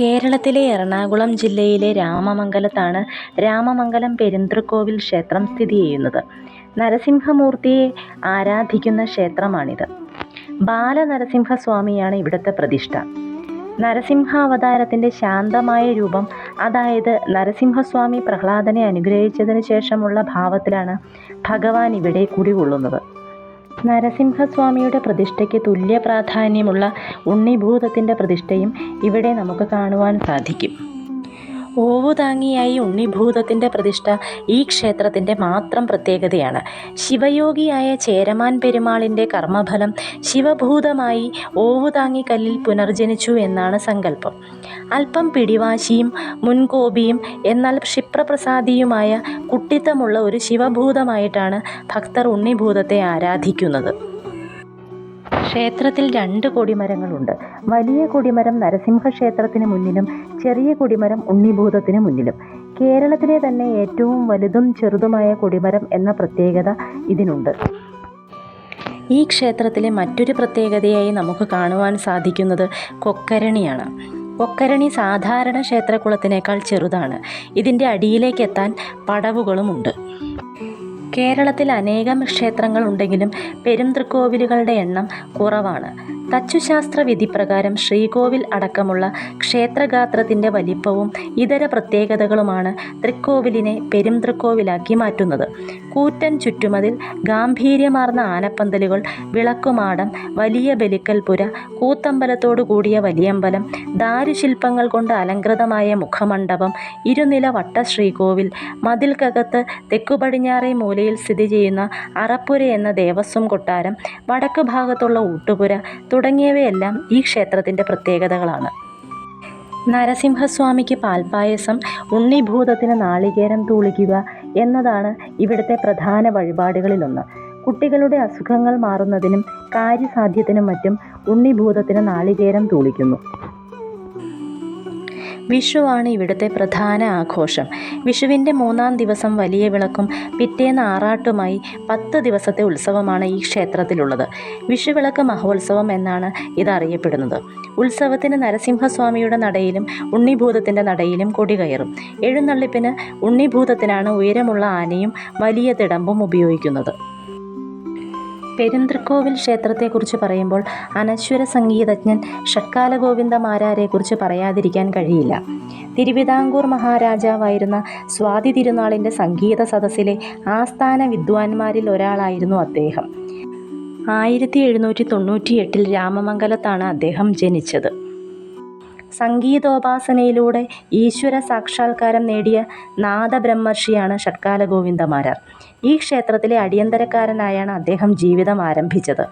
കേരളത്തിലെ എറണാകുളം ജില്ലയിലെ രാമമംഗലത്താണ് രാമമംഗലം പെരുന്തൃക്കോവിൽ ക്ഷേത്രം സ്ഥിതി ചെയ്യുന്നത്. നരസിംഹമൂർത്തിയെ ആരാധിക്കുന്ന ക്ഷേത്രമാണിത്. ബാലനരസിംഹസ്വാമിയാണ് ഇവിടുത്തെ പ്രതിഷ്ഠ. നരസിംഹാവതാരത്തിന്റെ ശാന്തമായ രൂപം അതായത് നരസിംഹസ്വാമി പ്രഹ്ലാദനെ അനുഗ്രഹിച്ചതിന് ശേഷമുള്ള ഭാവത്തിലാണ് ഭഗവാൻ ഇവിടെ കുടികൊള്ളുന്നത്. നരസിംഹസ്വാമിയുടെ പ്രതിഷ്ഠയ്ക്ക് തുല്യ പ്രാധാന്യമുള്ള ഉണ്ണിഭൂതത്തിന്റെ പ്രതിഷ്ഠയും ഇവിടെ നമുക്ക് കാണുവാൻ സാധിക്കും. ഓവുതാങ്ങിയായി ഉണ്ണിഭൂതത്തിന്റെ പ്രതിഷ്ഠ ഈ ക്ഷേത്രത്തിന്റെ മാത്രം പ്രത്യേകതയാണ്. ശിവയോഗിയായ ചേരമാൻ പെരുമാളിന്റെ കർമ്മഫലം ശിവഭൂതമായി ഓവുതാങ്ങിക്കല്ലിൽ പുനർജനിച്ചു എന്നാണ് സങ്കല്പം. അല്പം പിടിവാശിയും മുൻകോപിയും എന്നാൽ ക്ഷിപ്രപ്രസാദിയുമായ കുട്ടിത്തമുള്ള ഒരു ശിവഭൂതമായിട്ടാണ് ഭക്തർ ഉണ്ണിഭൂതത്തെ ആരാധിക്കുന്നത്. ക്ഷേത്രത്തിൽ രണ്ട് കൊടിമരങ്ങളുണ്ട്. വലിയ കൊടിമരം നരസിംഹ ക്ഷേത്രത്തിന് മുന്നിലും ചെറിയ കൊടിമരം ഉണ്ണിഭൂതത്തിന് മുന്നിലും. കേരളത്തിലെ തന്നെ ഏറ്റവും വലുതും ചെറുതുമായ കൊടിമരം എന്ന പ്രത്യേകത ഇതിനുണ്ട്. ഈ ക്ഷേത്രത്തിലെ മറ്റൊരു പ്രത്യേകതയായി നമുക്ക് കാണുവാൻ സാധിക്കുന്നത് കൊക്കരണിയാണ്. കൊക്കരണി സാധാരണ ക്ഷേത്രക്കുളത്തിനേക്കാൾ ചെറുതാണ്. ഇതിന്റെ അടിയിലേക്കെത്താൻ പടവുകളുമുണ്ട്. കേരളത്തിൽ അനേകം ക്ഷേത്രങ്ങളുണ്ടെങ്കിലും പെരുന്തൃക്കോവിലുകളുടെ എണ്ണം കുറവാണ്. തച്ചുശാസ്ത്ര വിധിപ്രകാരം ശ്രീകോവിൽ അടക്കമുള്ള ക്ഷേത്രഗാത്രത്തിന്റെ വലിപ്പവും ഇതര പ്രത്യേകതകളുമാണ് തൃക്കോവിലിനെ പെരുന്തൃക്കോവിലാക്കി മാറ്റുന്നത്. കൂറ്റൻ ചുറ്റുമതിൽ, ഗാംഭീര്യമാർന്ന ആനപ്പന്തലുകൾ, വിളക്കുമാടം, വലിയ ബലിക്കൽപുര കൂത്തമ്പലത്തോടു കൂടിയ വലിയമ്പലം, ദാരുശില്പങ്ങൾ കൊണ്ട് അലങ്കൃതമായ മുഖമണ്ഡപം, ഇരുനില വട്ട ശ്രീകോവിൽ മതിൽക്കകത്ത് തെക്കുപടിഞ്ഞാറേ മൂലയിൽ സ്ഥിതി ചെയ്യുന്ന അറപ്പുര എന്ന ദേവസ്വം കൊട്ടാരം, വടക്ക് ഭാഗത്തുള്ള ഊട്ടുപുര തുടങ്ങിയവയെല്ലാം ഈ ക്ഷേത്രത്തിന്റെ പ്രത്യേകതകളാണ്. നരസിംഹസ്വാമിക്ക് പാൽപ്പായസം, ഉണ്ണിഭൂതത്തിന് നാളികേരം തൂളിക്കുക എന്നതാണ് ഇവിടുത്തെ പ്രധാന വഴിപാടുകളിലൊന്ന്. കുട്ടികളുടെ അസുഖങ്ങൾ മാറുന്നതിനും കാര്യസാധ്യത്തിനും മറ്റും ഉണ്ണിഭൂതത്തിന് നാളികേരം തൂളിക്കുന്നു. വിഷുവാണ് ഇവിടുത്തെ പ്രധാന ആഘോഷം. വിഷുവിന്റെ മൂന്നാം ദിവസം വലിയ വിളക്കും പിറ്റേന്ന് ആറാട്ടുമായി പത്ത് ദിവസത്തെ ഉത്സവമാണ് ഈ ക്ഷേത്രത്തിലുള്ളത്. വിഷുവിളക്ക് മഹോത്സവം എന്നാണ് ഇതറിയപ്പെടുന്നത്. ഉത്സവത്തിന് നരസിംഹസ്വാമിയുടെ നടയിലും ഉണ്ണിഭൂതത്തിന്റെ നടയിലും കൊടികയറും. എഴുന്നള്ളിപ്പിന് ഉണ്ണിഭൂതത്തിനാണ് ഉയരമുള്ള ആനയും വലിയ തിടമ്പും ഉപയോഗിക്കുന്നത്. പെരുന്തൃക്കോവിൽ ക്ഷേത്രത്തെക്കുറിച്ച് പറയുമ്പോൾ അനശ്വര സംഗീതജ്ഞൻ ഷഡ്കാലഗോവിന്ദമാരാരെക്കുറിച്ച് പറയാതിരിക്കാൻ കഴിയില്ല. തിരുവിതാംകൂർ മഹാരാജാവായിരുന്ന സ്വാതി തിരുനാളിന്റെ സംഗീത സദസ്സിലെ ആസ്ഥാന വിദ്വാൻമാരിൽ ഒരാളായിരുന്നു അദ്ദേഹം. ആയിരത്തി എഴുന്നൂറ്റി തൊണ്ണൂറ്റിയെട്ടിൽ രാമമംഗലത്താണ് അദ്ദേഹം ജനിച്ചത്. സംഗീതോപാസനയിലൂടെ ഈശ്വര സാക്ഷാത്കാരം നേടിയ നാദബ്രഹ്മർഷിയാണ് ഷഡ്കാലഗോവിന്ദമാരാർ. ഈ ക്ഷേത്രത്തിലെ അടിയന്തരക്കാരനായാണ് അദ്ദേഹം ജീവിതം ആരംഭിച്ചത്.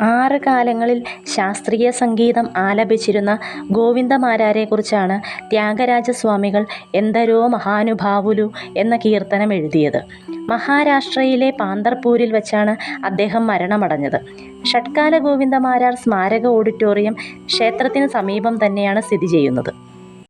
ആറ് കാലങ്ങളിൽ ശാസ്ത്രീയ സംഗീതം ആലപിച്ചിരുന്ന ഗോവിന്ദമാരാരെക്കുറിച്ചാണ് ത്യാഗരാജസ്വാമികൾ എന്തരോ മഹാനുഭാവുലു എന്ന കീർത്തനം എഴുതിയത്. മഹാരാഷ്ട്രയിലെ പാന്തർപൂരിൽ വെച്ചാണ് അദ്ദേഹം മരണമടഞ്ഞത്. ഷട്കാല ഗോവിന്ദമാരാർ സ്മാരക ഓഡിറ്റോറിയം ക്ഷേത്രത്തിന് സമീപം തന്നെയാണ് സ്ഥിതി ചെയ്യുന്നത്.